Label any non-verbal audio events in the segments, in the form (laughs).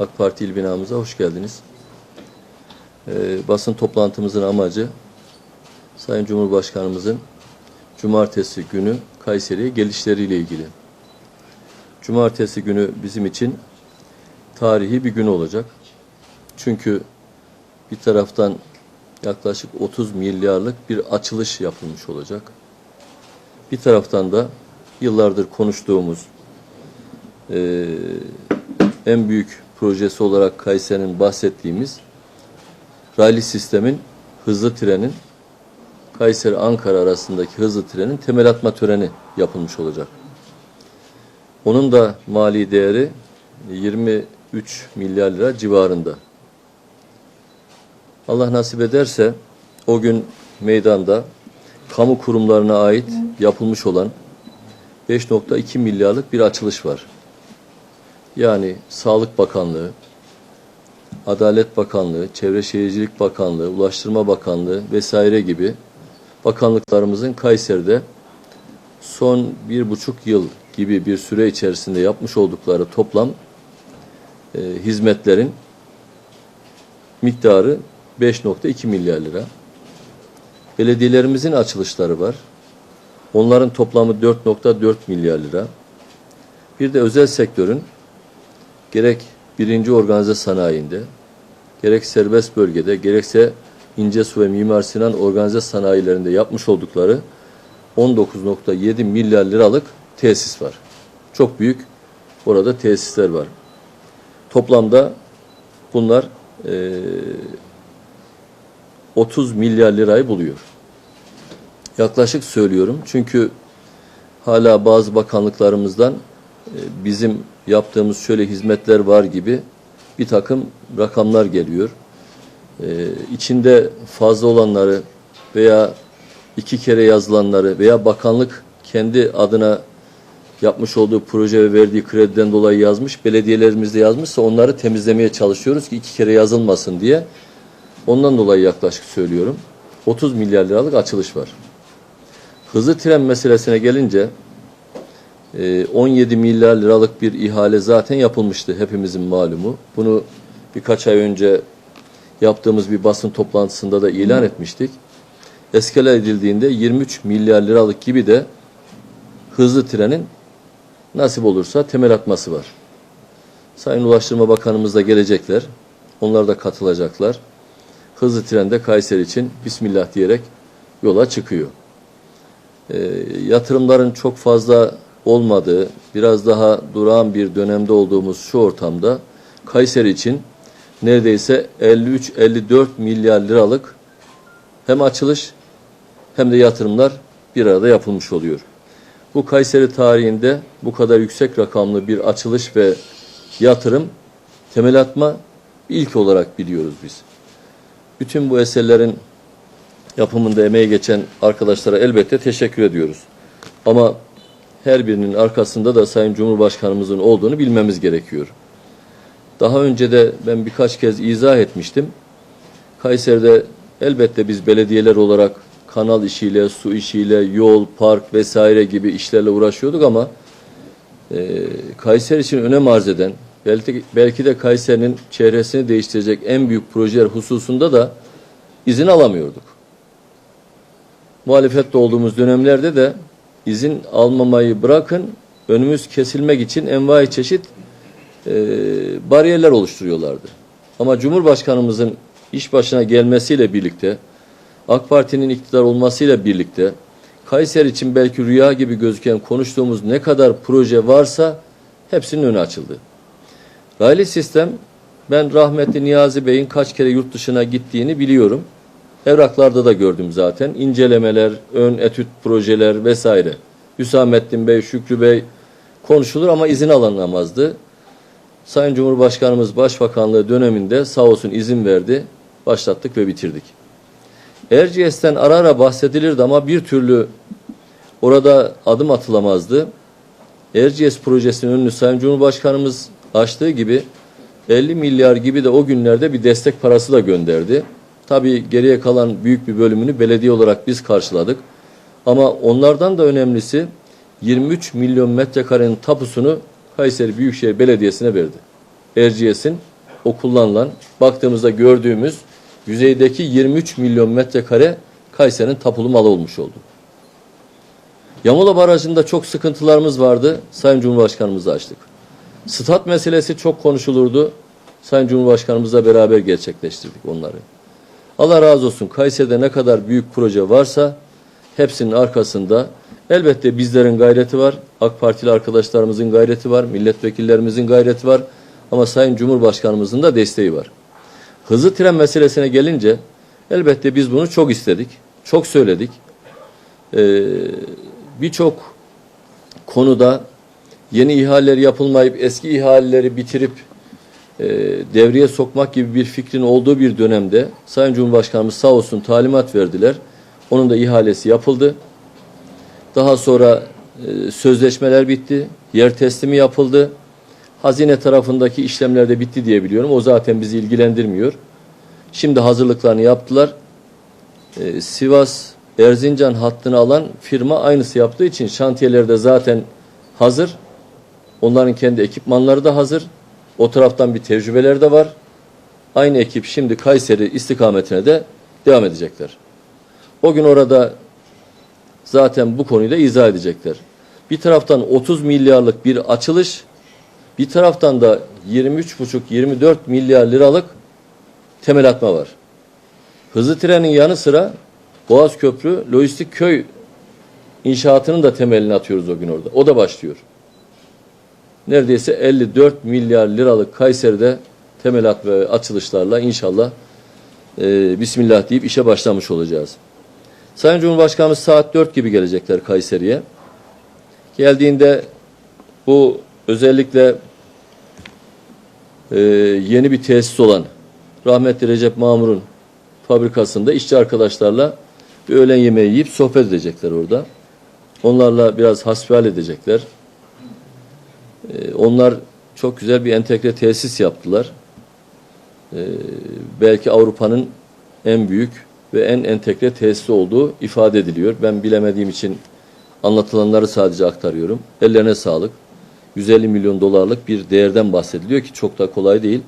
AK Parti il binamıza hoş geldiniz. Ee, basın toplantımızın amacı Sayın Cumhurbaşkanımızın Cumartesi günü Kayseri'ye gelişleriyle ilgili. Cumartesi günü bizim için tarihi bir gün olacak. Çünkü bir taraftan yaklaşık 30 milyarlık bir açılış yapılmış olacak. Bir taraftan da yıllardır konuştuğumuz eee, en büyük projesi olarak Kayseri'nin bahsettiğimiz raylı sistemin hızlı trenin Kayseri-Ankara arasındaki hızlı trenin temel atma töreni yapılmış olacak. Onun da mali değeri 23 milyar lira civarında. Allah nasip ederse o gün meydanda kamu kurumlarına ait yapılmış olan 5.2 milyarlık bir açılış var. Yani Sağlık Bakanlığı, Adalet Bakanlığı, Çevre Şehircilik Bakanlığı, Ulaştırma Bakanlığı vesaire gibi bakanlıklarımızın Kayseri'de son bir buçuk yıl gibi bir süre içerisinde yapmış oldukları toplam e, hizmetlerin miktarı 5.2 milyar lira. Belediyelerimizin açılışları var. Onların toplamı 4.4 milyar lira. Bir de özel sektörün gerek birinci organize sanayinde, gerek serbest bölgede, gerekse ince su ve Mimar Sinan organize sanayilerinde yapmış oldukları 19.7 milyar liralık tesis var. Çok büyük orada tesisler var. Toplamda bunlar eee 30 milyar lirayı buluyor. Yaklaşık söylüyorum çünkü hala bazı bakanlıklarımızdan e, bizim yaptığımız şöyle hizmetler var gibi bir takım rakamlar geliyor. E, içinde fazla olanları veya iki kere yazılanları veya bakanlık kendi adına yapmış olduğu proje ve verdiği krediden dolayı yazmış, belediyelerimiz de yazmışsa onları temizlemeye çalışıyoruz ki iki kere yazılmasın diye. Ondan dolayı yaklaşık söylüyorum. 30 milyar liralık açılış var. Hızlı tren meselesine gelince 17 milyar liralık bir ihale zaten yapılmıştı hepimizin malumu. Bunu birkaç ay önce yaptığımız bir basın toplantısında da ilan etmiştik. Eskele edildiğinde 23 milyar liralık gibi de hızlı trenin nasip olursa temel atması var. Sayın Ulaştırma Bakanımız da gelecekler. Onlar da katılacaklar. Hızlı trende Kayseri için Bismillah diyerek yola çıkıyor. E, yatırımların çok fazla olmadığı, biraz daha durağan bir dönemde olduğumuz şu ortamda Kayseri için neredeyse 53-54 milyar liralık hem açılış hem de yatırımlar bir arada yapılmış oluyor. Bu Kayseri tarihinde bu kadar yüksek rakamlı bir açılış ve yatırım temel atma ilk olarak biliyoruz biz. Bütün bu eserlerin yapımında emeği geçen arkadaşlara elbette teşekkür ediyoruz. Ama her birinin arkasında da Sayın Cumhurbaşkanımızın olduğunu bilmemiz gerekiyor. Daha önce de ben birkaç kez izah etmiştim. Kayseri'de elbette biz belediyeler olarak kanal işiyle, su işiyle, yol, park vesaire gibi işlerle uğraşıyorduk ama e, Kayseri için önem arz eden, belki, belki de Kayseri'nin çehresini değiştirecek en büyük projeler hususunda da izin alamıyorduk. Muhalefette olduğumuz dönemlerde de izin almamayı bırakın, önümüz kesilmek için envai çeşit e, bariyerler oluşturuyorlardı. Ama Cumhurbaşkanımızın iş başına gelmesiyle birlikte, AK Parti'nin iktidar olmasıyla birlikte, Kayseri için belki rüya gibi gözüken konuştuğumuz ne kadar proje varsa hepsinin önü açıldı. Raylı sistem, ben rahmetli Niyazi Bey'in kaç kere yurt dışına gittiğini biliyorum. Evraklarda da gördüm zaten. İncelemeler, ön etüt projeler vesaire. Hüsamettin Bey, Şükrü Bey konuşulur ama izin alınamazdı. Sayın Cumhurbaşkanımız Başbakanlığı döneminde sağ olsun izin verdi. Başlattık ve bitirdik. Erciyes'ten ara ara bahsedilirdi ama bir türlü orada adım atılamazdı. Erciyes projesinin önünü Sayın Cumhurbaşkanımız açtığı gibi 50 milyar gibi de o günlerde bir destek parası da gönderdi. Tabii geriye kalan büyük bir bölümünü belediye olarak biz karşıladık. Ama onlardan da önemlisi 23 milyon metrekarenin tapusunu Kayseri Büyükşehir Belediyesi'ne verdi. Erciyes'in o kullanılan, baktığımızda gördüğümüz yüzeydeki 23 milyon metrekare Kayseri'nin tapulu malı olmuş oldu. Yamola Barajı'nda çok sıkıntılarımız vardı. Sayın Cumhurbaşkanımızla açtık. Stat meselesi çok konuşulurdu. Sayın Cumhurbaşkanımızla beraber gerçekleştirdik onları. Allah razı olsun Kayseri'de ne kadar büyük proje varsa hepsinin arkasında elbette bizlerin gayreti var. AK Partili arkadaşlarımızın gayreti var. Milletvekillerimizin gayreti var. Ama Sayın Cumhurbaşkanımızın da desteği var. Hızlı tren meselesine gelince elbette biz bunu çok istedik. Çok söyledik. Ee, Birçok konuda yeni ihaleler yapılmayıp eski ihaleleri bitirip e, devreye sokmak gibi bir fikrin olduğu bir dönemde Sayın Cumhurbaşkanımız sağ olsun talimat verdiler. Onun da ihalesi yapıldı. Daha sonra e, sözleşmeler bitti. Yer teslimi yapıldı. Hazine tarafındaki işlemler de bitti diye biliyorum. O zaten bizi ilgilendirmiyor. Şimdi hazırlıklarını yaptılar. E, Sivas Erzincan hattını alan firma aynısı yaptığı için şantiyelerde zaten hazır. Onların kendi ekipmanları da hazır. O taraftan bir tecrübeler de var. Aynı ekip şimdi Kayseri istikametine de devam edecekler. O gün orada zaten bu konuyu da izah edecekler. Bir taraftan 30 milyarlık bir açılış, bir taraftan da 23,5-24 milyar liralık temel atma var. Hızlı trenin yanı sıra Boğaz Köprü Lojistik Köy inşaatının da temelini atıyoruz o gün orada. O da başlıyor. Neredeyse 54 milyar liralık Kayseri'de temel at ve açılışlarla inşallah e, Bismillah deyip işe başlamış olacağız. Sayın Cumhurbaşkanımız saat 4 gibi gelecekler Kayseri'ye. Geldiğinde bu özellikle e, yeni bir tesis olan rahmetli Recep Mamur'un fabrikasında işçi arkadaşlarla bir öğlen yemeği yiyip sohbet edecekler orada. Onlarla biraz hasbihal edecekler. Ee, onlar çok güzel bir entegre tesis yaptılar. Ee, belki Avrupa'nın en büyük ve en entegre tesisi olduğu ifade ediliyor. Ben bilemediğim için anlatılanları sadece aktarıyorum. Ellerine sağlık. 150 milyon dolarlık bir değerden bahsediliyor ki çok da kolay değil.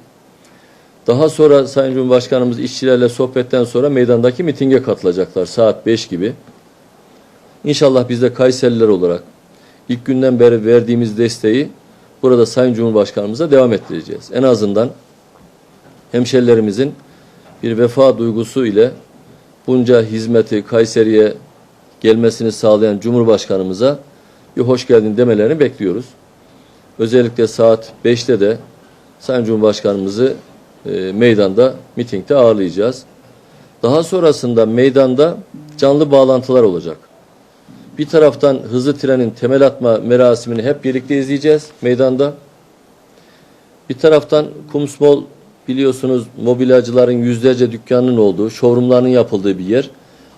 Daha sonra Sayın Cumhurbaşkanımız işçilerle sohbetten sonra meydandaki mitinge katılacaklar saat 5 gibi. İnşallah biz de Kayseriler olarak ilk günden beri verdiğimiz desteği burada Sayın Cumhurbaşkanımıza devam ettireceğiz. En azından hemşerilerimizin bir vefa duygusu ile bunca hizmeti Kayseri'ye gelmesini sağlayan Cumhurbaşkanımıza bir hoş geldin demelerini bekliyoruz. Özellikle saat 5'te de Sayın Cumhurbaşkanımızı e, meydanda, mitingde ağırlayacağız. Daha sonrasında meydanda canlı bağlantılar olacak. Bir taraftan hızlı trenin temel atma merasimini hep birlikte izleyeceğiz meydanda. Bir taraftan Kumsmol biliyorsunuz mobilyacıların yüzlerce dükkanının olduğu, showroomlarının yapıldığı bir yer.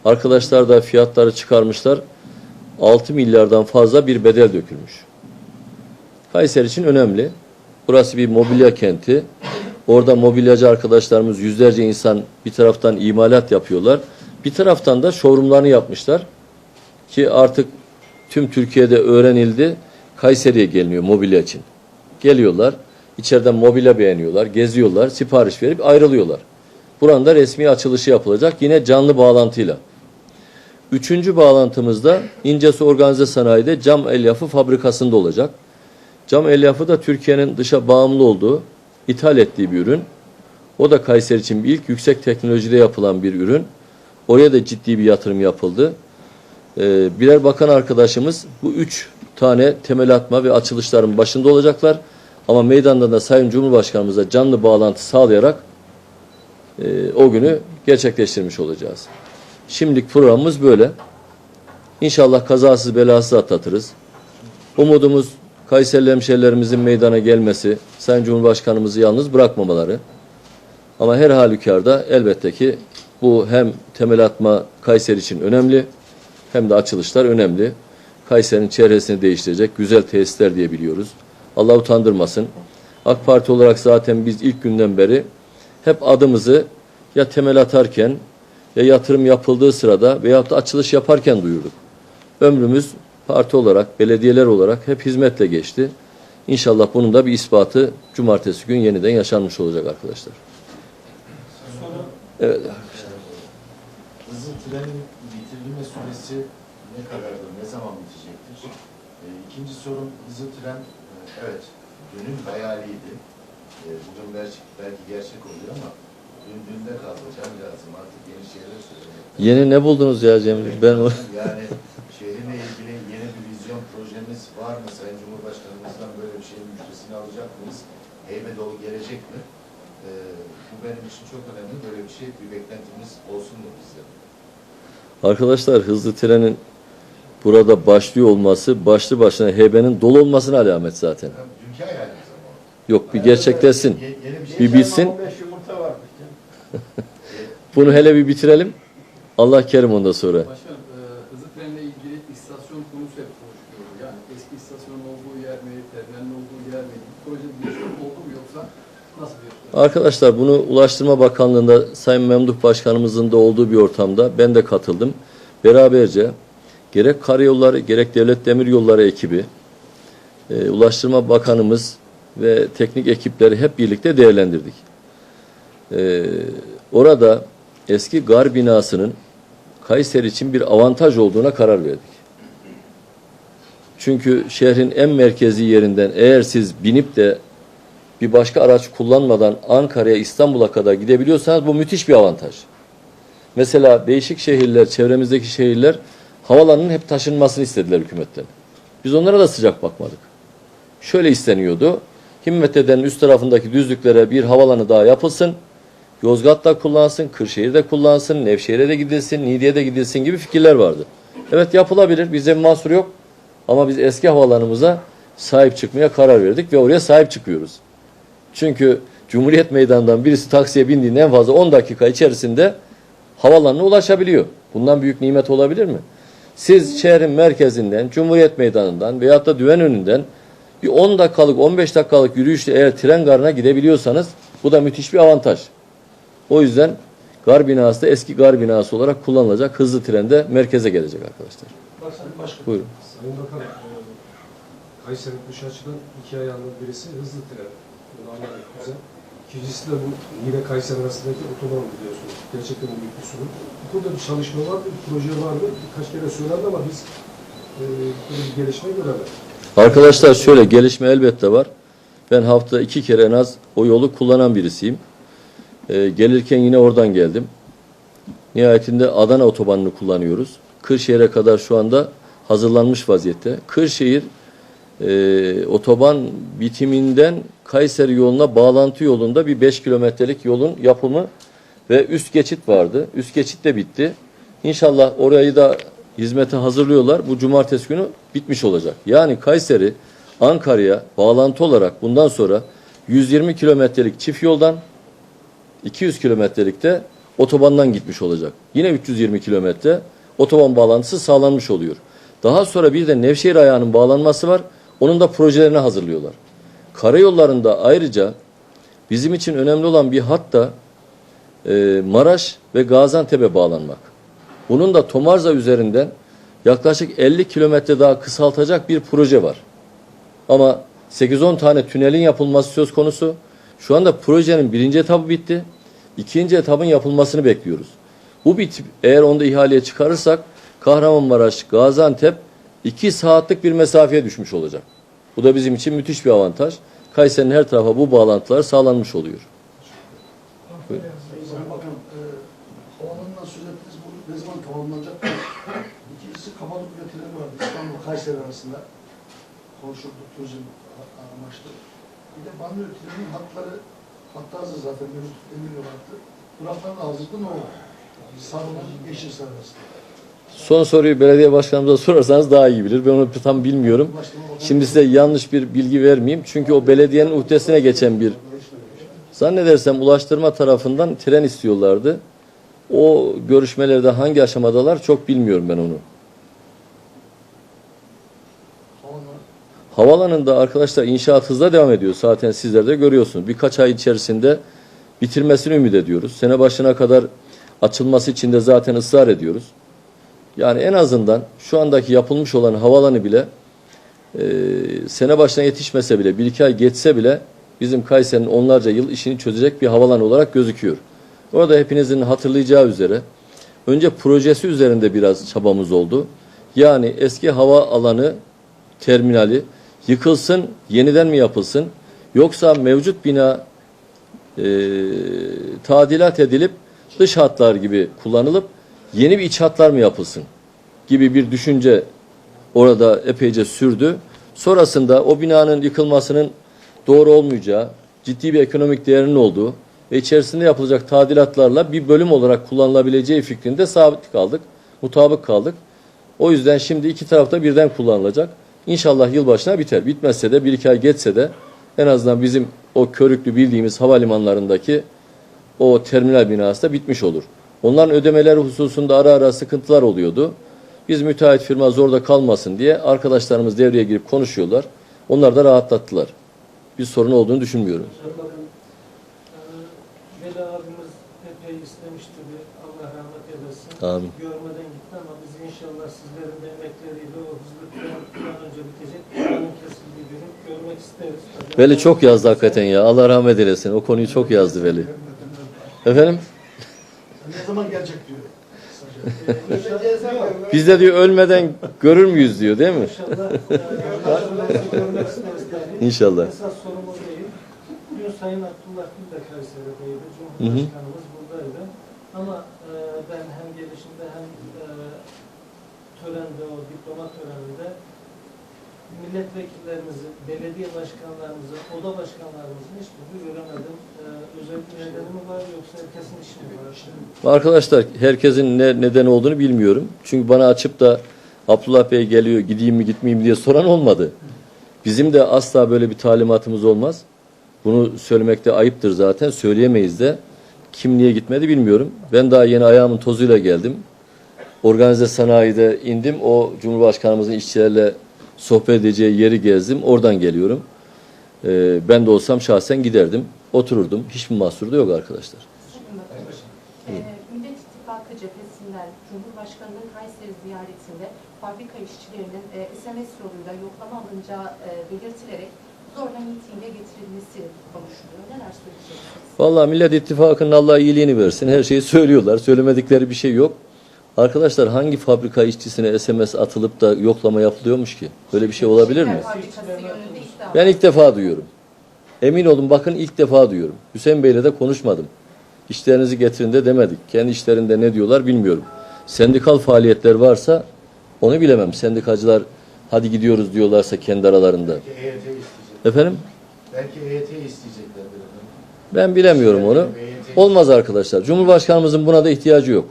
Arkadaşlar da fiyatları çıkarmışlar. 6 milyardan fazla bir bedel dökülmüş. Kayseri için önemli. Burası bir mobilya kenti. Orada mobilyacı arkadaşlarımız yüzlerce insan bir taraftan imalat yapıyorlar. Bir taraftan da showroomlarını yapmışlar. Ki artık tüm Türkiye'de öğrenildi. Kayseri'ye geliniyor mobilya için. Geliyorlar. İçeriden mobilya beğeniyorlar. Geziyorlar. Sipariş verip ayrılıyorlar. Buranın da resmi açılışı yapılacak. Yine canlı bağlantıyla. Üçüncü bağlantımızda İncesu Organize Sanayi'de cam elyafı fabrikasında olacak. Cam elyafı da Türkiye'nin dışa bağımlı olduğu ithal ettiği bir ürün. O da Kayseri için bir ilk yüksek teknolojide yapılan bir ürün. Oraya da ciddi bir yatırım yapıldı. Ee, birer bakan arkadaşımız bu üç tane temel atma ve açılışların başında olacaklar. Ama meydanda da Sayın Cumhurbaşkanımıza canlı bağlantı sağlayarak e, o günü gerçekleştirmiş olacağız. Şimdilik programımız böyle. İnşallah kazasız belasız atlatırız. Umudumuz Kayserili hemşerilerimizin meydana gelmesi, Sayın Cumhurbaşkanımızı yalnız bırakmamaları. Ama her halükarda elbette ki bu hem temel atma Kayseri için önemli hem de açılışlar önemli. Kayseri'nin çehresini değiştirecek güzel tesisler diye biliyoruz. Allah utandırmasın. AK Parti olarak zaten biz ilk günden beri hep adımızı ya temel atarken ya yatırım yapıldığı sırada veyahut da açılış yaparken duyurduk. Ömrümüz parti olarak, belediyeler olarak hep hizmetle geçti. İnşallah bunun da bir ispatı cumartesi gün yeniden yaşanmış olacak arkadaşlar. Evet. Hızlı trenin bitirilme süresi ne kadardır, ne zaman bitecektir? E, ikinci sorum, hızlı tren, evet, dünün hayaliydi. E, bugün belki, belki gerçek oluyor ama dün dünde kaldı, can lazım artık yeni şeyler söylemek. Yeni ne buldunuz ya Cemil? Ben o... (laughs) Yani şehrinle ilgili yeni bir vizyon projemiz var mı? Sayın Cumhurbaşkanımızdan böyle bir şeyin müjdesini alacak mıyız? Heybe dolu gelecek mi? E, bu benim için çok önemli. Böyle bir şey, bir beklentimiz olsun mu bizde? Arkadaşlar hızlı trenin burada başlıyor olması başlı başına heybenin dolu olmasına alamet zaten. Yok bir gerçekleşsin. Bir şey bitsin. 15 yumurta varmış. (laughs) Bunu hele bir bitirelim. Allah kerim ondan sonra. Başkanım, e, hızlı trenle ilgili istasyon konusu hep konuşuluyor. Yani eski istasyonun olduğu yer mi, terminalin olduğu yer mi? Bu projede bir değişiklik oldu mu yoksa nasıl bir Arkadaşlar bunu Ulaştırma Bakanlığı'nda Sayın Memduh Başkanımızın da olduğu bir ortamda ben de katıldım. Beraberce gerek karayolları gerek devlet demir yolları ekibi, e, Ulaştırma Bakanımız ve teknik ekipleri hep birlikte değerlendirdik. E, orada eski gar binasının Kayseri için bir avantaj olduğuna karar verdik. Çünkü şehrin en merkezi yerinden eğer siz binip de bir başka araç kullanmadan Ankara'ya, İstanbul'a kadar gidebiliyorsanız bu müthiş bir avantaj. Mesela değişik şehirler, çevremizdeki şehirler havalanın hep taşınmasını istediler hükümetten. Biz onlara da sıcak bakmadık. Şöyle isteniyordu. Himmetli'den üst tarafındaki düzlüklere bir havalanı daha yapılsın. Yozgat'ta kullansın, Kırşehir'de kullansın, Nevşehir'e de gidilsin, Niğde'ye de gidilsin gibi fikirler vardı. Evet yapılabilir. Bize mahsur yok. Ama biz eski havalanımıza sahip çıkmaya karar verdik ve oraya sahip çıkıyoruz. Çünkü Cumhuriyet Meydanı'ndan birisi taksiye bindiğinde en fazla 10 dakika içerisinde havalanına ulaşabiliyor. Bundan büyük nimet olabilir mi? Siz şehrin merkezinden, Cumhuriyet Meydanı'ndan veyahut da düven önünden bir 10 dakikalık, 15 dakikalık yürüyüşle eğer tren garına gidebiliyorsanız bu da müthiş bir avantaj. O yüzden gar binası da eski gar binası olarak kullanılacak hızlı trende merkeze gelecek arkadaşlar. Sayın Başkan, Buyurun. Sayın Bakan, e, Kayseri kuşu açılan iki ayağının birisi hızlı tren. Bunu anladık güzel. İkincisi de bu Niğde Kayseri arasındaki otoban biliyorsunuz. Gerçekten büyük bir sorun. Burada bir çalışma var, bir proje vardı. Birkaç kere söylendi ama biz e, böyle bir gelişme göremedik. Arkadaşlar şöyle gelişme elbette var. Ben hafta iki kere en az o yolu kullanan birisiyim. Ee, gelirken yine oradan geldim. Nihayetinde Adana otobanını kullanıyoruz. Kırşehir'e kadar şu anda hazırlanmış vaziyette. Kırşehir e, otoban bitiminden Kayseri yoluna bağlantı yolunda bir 5 kilometrelik yolun yapımı ve üst geçit vardı. Üst geçit de bitti. İnşallah orayı da hizmete hazırlıyorlar. Bu cumartesi günü bitmiş olacak. Yani Kayseri Ankara'ya bağlantı olarak bundan sonra 120 kilometrelik çift yoldan 200 kilometrelik de otobandan gitmiş olacak. Yine 320 kilometre otoban bağlantısı sağlanmış oluyor. Daha sonra bir de Nevşehir ayağının bağlanması var. Onun da projelerini hazırlıyorlar. Karayollarında ayrıca bizim için önemli olan bir hat da e, Maraş ve Gaziantep'e bağlanmak. Bunun da Tomarza üzerinden yaklaşık 50 kilometre daha kısaltacak bir proje var. Ama 8-10 tane tünelin yapılması söz konusu. Şu anda projenin birinci etabı bitti. İkinci etabın yapılmasını bekliyoruz. Bu bitip eğer onu da ihaleye çıkarırsak Kahramanmaraş, Gaziantep 2 saatlik bir mesafeye düşmüş olacak. Bu da bizim için müthiş bir avantaj. Kayseri'nin her tarafa bu bağlantılar sağlanmış oluyor. Sayın Bakan, e, havalanından söz ettiniz. Bu ne zaman tamamlanacak? İkincisi Kapadokya treni vardı Kayseri arasında. Konuşulduk turizm amaçlı. Bir de banliyö trenin hatları hatta hazır zaten mevcut demir yolu hattı. Durakların da hazırdı ne oldu? Sarılar Yeşilsar arasında. Son soruyu belediye başkanımıza sorarsanız daha iyi bilir. Ben onu tam bilmiyorum. Şimdi size yanlış bir bilgi vermeyeyim. Çünkü o belediyenin uhdesine geçen bir Zannedersem ulaştırma tarafından tren istiyorlardı. O görüşmelerde hangi aşamadalar çok bilmiyorum ben onu. Havalanında arkadaşlar inşaat hızla devam ediyor. Zaten sizler de görüyorsunuz. Birkaç ay içerisinde bitirmesini ümit ediyoruz. Sene başına kadar açılması için de zaten ısrar ediyoruz. Yani en azından şu andaki yapılmış olan havalanı bile e, sene başına yetişmese bile, bir iki ay geçse bile bizim Kayseri'nin onlarca yıl işini çözecek bir havalan olarak gözüküyor. Orada hepinizin hatırlayacağı üzere önce projesi üzerinde biraz çabamız oldu. Yani eski hava alanı terminali yıkılsın, yeniden mi yapılsın? Yoksa mevcut bina e, tadilat edilip dış hatlar gibi kullanılıp yeni bir iç hatlar mı yapılsın? Gibi bir düşünce orada epeyce sürdü. Sonrasında o binanın yıkılmasının doğru olmayacağı, ciddi bir ekonomik değerinin olduğu ve içerisinde yapılacak tadilatlarla bir bölüm olarak kullanılabileceği fikrinde sabit kaldık, mutabık kaldık. O yüzden şimdi iki tarafta birden kullanılacak. İnşallah yılbaşına biter. Bitmezse de bir iki ay geçse de en azından bizim o körüklü bildiğimiz havalimanlarındaki o terminal binası da bitmiş olur. Onların ödemeleri hususunda ara ara sıkıntılar oluyordu. Biz müteahhit firma zorda kalmasın diye arkadaşlarımız devreye girip konuşuyorlar. Onlar da rahatlattılar. Bir sorun olduğunu düşünmüyorum. Eee, Veli abimiz epey istemişti bir Allah rahmet eylesin. Amin. Görmeden gitti ama biz inşallah sizlerin de emekleriyle o hızlı bir an önce bitecek. Planın kesildiği günü görmek isteriz. Veli çok yazdı hakikaten ya. Allah rahmet eylesin. O konuyu çok yazdı Veli. Efendim? Ne zaman gelecek diyor. (laughs) Biz de diyor ölmeden görür müyüz diyor değil mi? İnşallah görmek isteriz. tabii. İnşallah. Esas sorun o değil. Dün Sayın Abdullah Gül de Kayseri'deydi. Cumhurbaşkanımız buradaydı. Ama ben hem gelişinde hem eee, törende, o diploma töreninde milletvekillerimizi, belediye başkanlarımızı, oda başkanlarımızın hiçbirini göremedim. Eee özellikle nedeni mi var yoksa herkesin işi mi var? Arkadaşlar herkesin ne neden olduğunu bilmiyorum. Çünkü bana açıp da Abdullah Bey geliyor gideyim mi gitmeyeyim diye soran olmadı. Bizim de asla böyle bir talimatımız olmaz. Bunu söylemekte ayıptır zaten. Söyleyemeyiz de. Kim niye gitmedi bilmiyorum. Ben daha yeni ayağımın tozuyla geldim. Organize sanayide indim. O Cumhurbaşkanımızın işçilerle sohbet edeceği yeri gezdim. Oradan geliyorum. Ee, ben de olsam şahsen giderdim. Otururdum. Hiçbir mahsuru da yok arkadaşlar. Eee, Millet İttifakı Cumhurbaşkanı'nın Kayseri ziyaretinde fabrika işçilerinin eee, SMS yoluyla yoklama alınacağı eee, belirtilerek zorla mitinge getirilmesi konuşuluyor. Neler söyleyeceksiniz? Vallahi Millet İttifakı'nın Allah iyiliğini versin. Her şeyi söylüyorlar. Söylemedikleri bir şey yok. Arkadaşlar hangi fabrika işçisine SMS atılıp da yoklama yapılıyormuş ki? Böyle bir şey olabilir mi? İddia Ben ilk defa duyuyorum. Emin olun bakın ilk defa duyuyorum. Hüseyin Bey'le de konuşmadım. İşlerinizi getirin de demedik. Kendi işlerinde ne diyorlar bilmiyorum. Sendikal faaliyetler varsa onu bilemem. Sendikacılar hadi gidiyoruz diyorlarsa kendi aralarında. Efendim? Belki EYT isteyeceklerdir efendim. Ben bilemiyorum onu. EYT Olmaz arkadaşlar. Cumhurbaşkanımızın buna da ihtiyacı yok.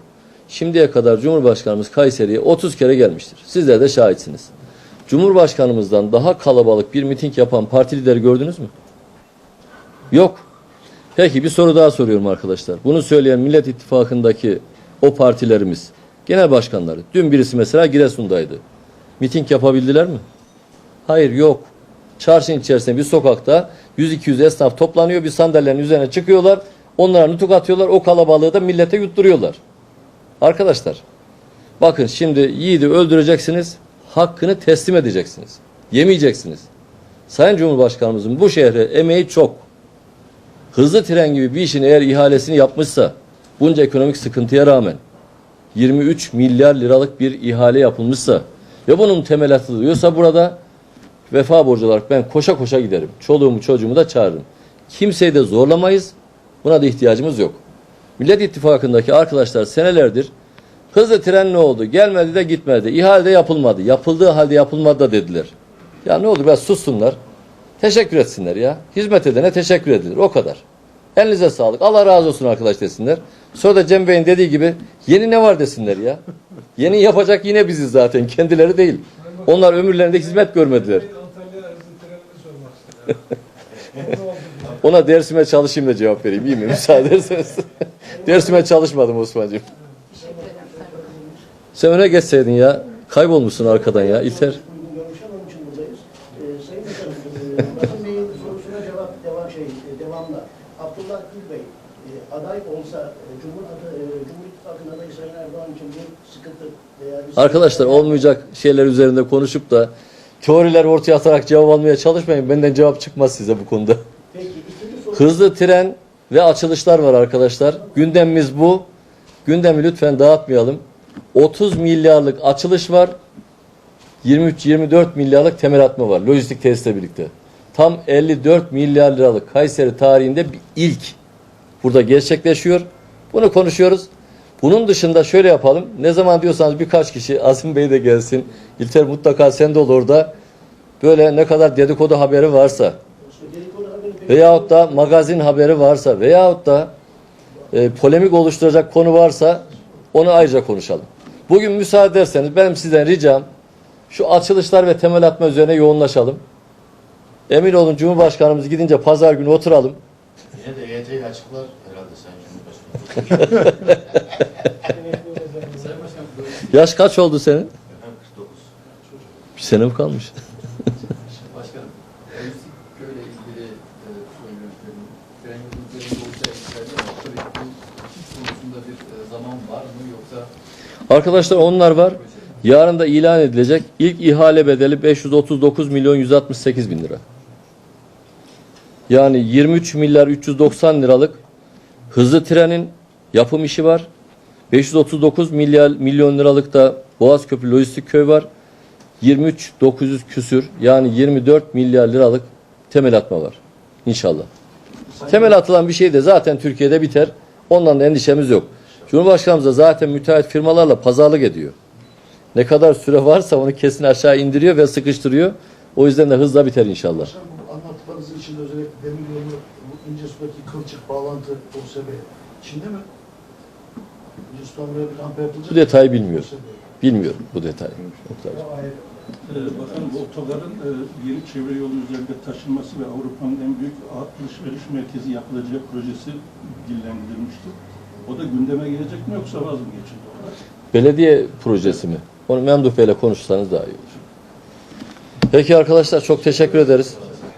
Şimdiye kadar Cumhurbaşkanımız Kayseri'ye 30 kere gelmiştir. Sizler de şahitsiniz. Cumhurbaşkanımızdan daha kalabalık bir miting yapan parti lideri gördünüz mü? Yok. Peki bir soru daha soruyorum arkadaşlar. Bunu söyleyen Millet İttifakı'ndaki o partilerimiz, genel başkanları. Dün birisi mesela Giresun'daydı. Miting yapabildiler mi? Hayır yok. Çarşının içerisinde bir sokakta 100-200 esnaf toplanıyor bir sandalyenin üzerine çıkıyorlar. Onlara nutuk atıyorlar. O kalabalığı da millete yutturuyorlar. Arkadaşlar bakın şimdi yiğidi öldüreceksiniz. Hakkını teslim edeceksiniz. Yemeyeceksiniz. Sayın Cumhurbaşkanımızın bu şehre emeği çok. Hızlı tren gibi bir işin eğer ihalesini yapmışsa bunca ekonomik sıkıntıya rağmen 23 milyar liralık bir ihale yapılmışsa ve bunun temel atılıyorsa burada vefa borcu olarak ben koşa koşa giderim. Çoluğumu çocuğumu da çağırırım. Kimseyi de zorlamayız. Buna da ihtiyacımız yok. Millet İttifakı'ndaki arkadaşlar senelerdir hızlı tren ne oldu? Gelmedi de gitmedi. İhale de yapılmadı. Yapıldığı halde yapılmadı da dediler. Ya ne oldu biraz sussunlar. Teşekkür etsinler ya. Hizmet edene teşekkür edilir. O kadar. Elinize sağlık. Allah razı olsun arkadaş desinler. Sonra da Cem Bey'in dediği gibi yeni ne var desinler ya. Yeni yapacak yine biziz zaten. Kendileri değil. Onlar ömürlerinde hizmet görmediler. (laughs) Ona dersime çalışayım da cevap vereyim. İyi mi? Müsaade ederseniz. (laughs) dersime çalışmadım Osman'cığım. Sen öne geçseydin ya. Kaybolmuşsun arkadan ya. Abdullah Gül Bey, aday olsa, Cumhur, Cumhur İttifakı'nın adayı Sayın Erdoğan için bir sıkıntı veya bir Arkadaşlar olmayacak şeyler üzerinde konuşup da teoriler ortaya atarak cevap almaya çalışmayın. Benden cevap çıkmaz size bu konuda. Hızlı tren ve açılışlar var arkadaşlar. Gündemimiz bu. Gündemi lütfen dağıtmayalım. 30 milyarlık açılış var. 23-24 milyarlık temel atma var. Lojistik tesisle birlikte. Tam 54 milyar liralık Kayseri tarihinde bir ilk burada gerçekleşiyor. Bunu konuşuyoruz. Bunun dışında şöyle yapalım. Ne zaman diyorsanız birkaç kişi Azim Bey de gelsin. İlter mutlaka sen de ol orada. Böyle ne kadar dedikodu haberi varsa veyahut da magazin haberi varsa veyahut da e, polemik oluşturacak konu varsa onu ayrıca konuşalım. Bugün müsaade ederseniz benim sizden ricam şu açılışlar ve temel atma üzerine yoğunlaşalım. Emin olun Cumhurbaşkanımız gidince pazar günü oturalım. Yine de EYT ile açıklar herhalde Sayın Cumhurbaşkanı. Sayın Başkan, böyle (laughs) Yaş kaç oldu senin? Efendim 49. Bir sene mi kalmış? Başkanım, lojistik köyle ilgili e, söylüyorum. Tren yolculuklarının olacağı işlerde var. Tabii bu hiç konusunda bir e, zaman var mı yoksa Arkadaşlar onlar var. Yarın da ilan edilecek. İlk ihale bedeli 539 milyon 168 bin lira. Yani 23 milyar 390 liralık hızlı trenin yapım işi var. 539 milyar milyon liralık da Boğaz Köprü Lojistik Köy var. 23 900 küsür yani 24 milyar liralık temel atma var. İnşallah. Temel atılan bir şey de zaten Türkiye'de biter. Ondan da endişemiz yok. Cumhurbaşkanımız da zaten müteahhit firmalarla pazarlık ediyor. Ne kadar süre varsa onu kesin aşağı indiriyor ve sıkıştırıyor. O yüzden de hızla biter inşallah. Başkanım bu anlattıklarınızın içinde özellikle demir yolu, bu ince sudaki kılçık bağlantı OSB içinde mi? Buraya bir rampa yapılacak. Bu detayı bilmiyorum. Bilmiyorum bu detayı. Ee, Bakın bu otogarın e, yeni çevre yolu üzerinde taşınması ve Avrupa'nın en büyük alışveriş merkezi yapılacağı projesi dillendirilmişti. O da gündeme gelecek mi yoksa vaz mı geçildi? Belediye projesi mi? Onu Memduh Bey'le konuşsanız daha iyi olur. Peki arkadaşlar çok teşekkür ederiz.